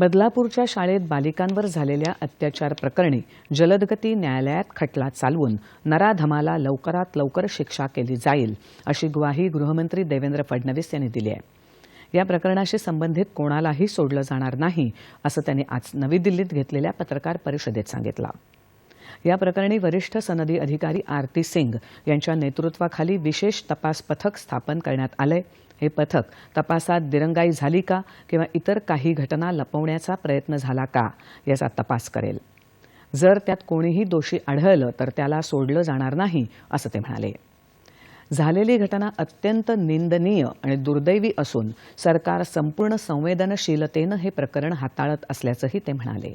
बदलापूरच्या शाळेत बालिकांवर झालेल्या अत्याचार प्रकरणी जलदगती न्यायालयात खटला चालवून नराधमाला लवकरात लवकर शिक्षा केली जाईल अशी ग्वाही गृहमंत्री देवेंद्र फडणवीस यांनी दिली आहे. या प्रकरणाशी संबंधित कोणालाही सोडलं जाणार नाही असं त्यांनी आज नवी दिल्लीत घेतलेल्या पत्रकार परिषदेत सांगितलं. या प्रकरणी वरिष्ठ सनदी अधिकारी आरती सिंग यांच्या नेतृत्वाखाली विशेष तपास पथक स्थापन करण्यात आलंय. हे पथक तपासात दिरंगाई झाली का किंवा इतर काही घटना लपवण्याचा प्रयत्न झाला का याचा तपास करेल. जर त्यात कोणीही दोषी आढळलं तर त्याला सोडलं जाणार नाही असं ते म्हणाले. झालेली घटना अत्यंत निंदनीय आणि दुर्दैवी असून सरकार संपूर्ण संवेदनशीलतेनं हे प्रकरण हाताळत असल्याचंही ते म्हणाले.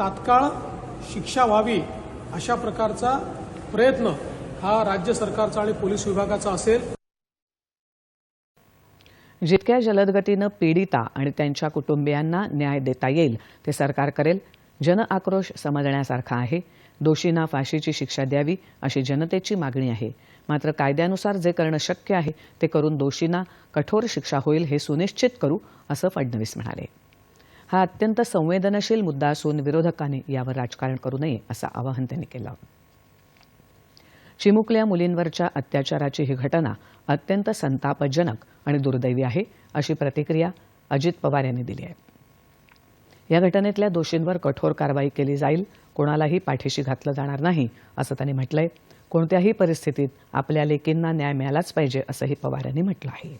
तात्काळ शिक्षा व्हावी अशा प्रकारचा प्रयत्न हा राज्य सरकारचा आणि पोलीस विभागाचा असेल. जितक्या जलदगतीनं पीडिता आणि त्यांच्या कुटुंबियांना न्याय देता येईल ते सरकार करेल. जन आक्रोश समजण्यासारखा आहे. दोषींना फाशीची शिक्षा द्यावी अशी जनतेची मागणी आहे. मात्र कायद्यानुसार जे करणं शक्य आहे ते करून दोषींना कठोर शिक्षा होईल हे सुनिश्चित करू असं फडणवीस म्हणाले. हा अत्यंत संवेदनशील मुद्दा असून विरोधकांनी यावर राजकारण करू नये असं आवाहन त्यांनी केलं. चिमुकल्या मुलींवरच्या अत्याचाराची ही घटना अत्यंत संतापजनक आणि दुर्दैवी आहे अशी प्रतिक्रिया अजित पवार यांनी दिली आहे. या घटनेतल्या दोषींवर कठोर कारवाई केली जाईल कोणालाही पाठीशी घातलं जाणार नाही असं त्यांनी म्हटलंय. कोणत्याही परिस्थितीत आपल्या लेकींना न्याय मिळालाच पाहिजे असंही पवार यांनी म्हटलं आहे.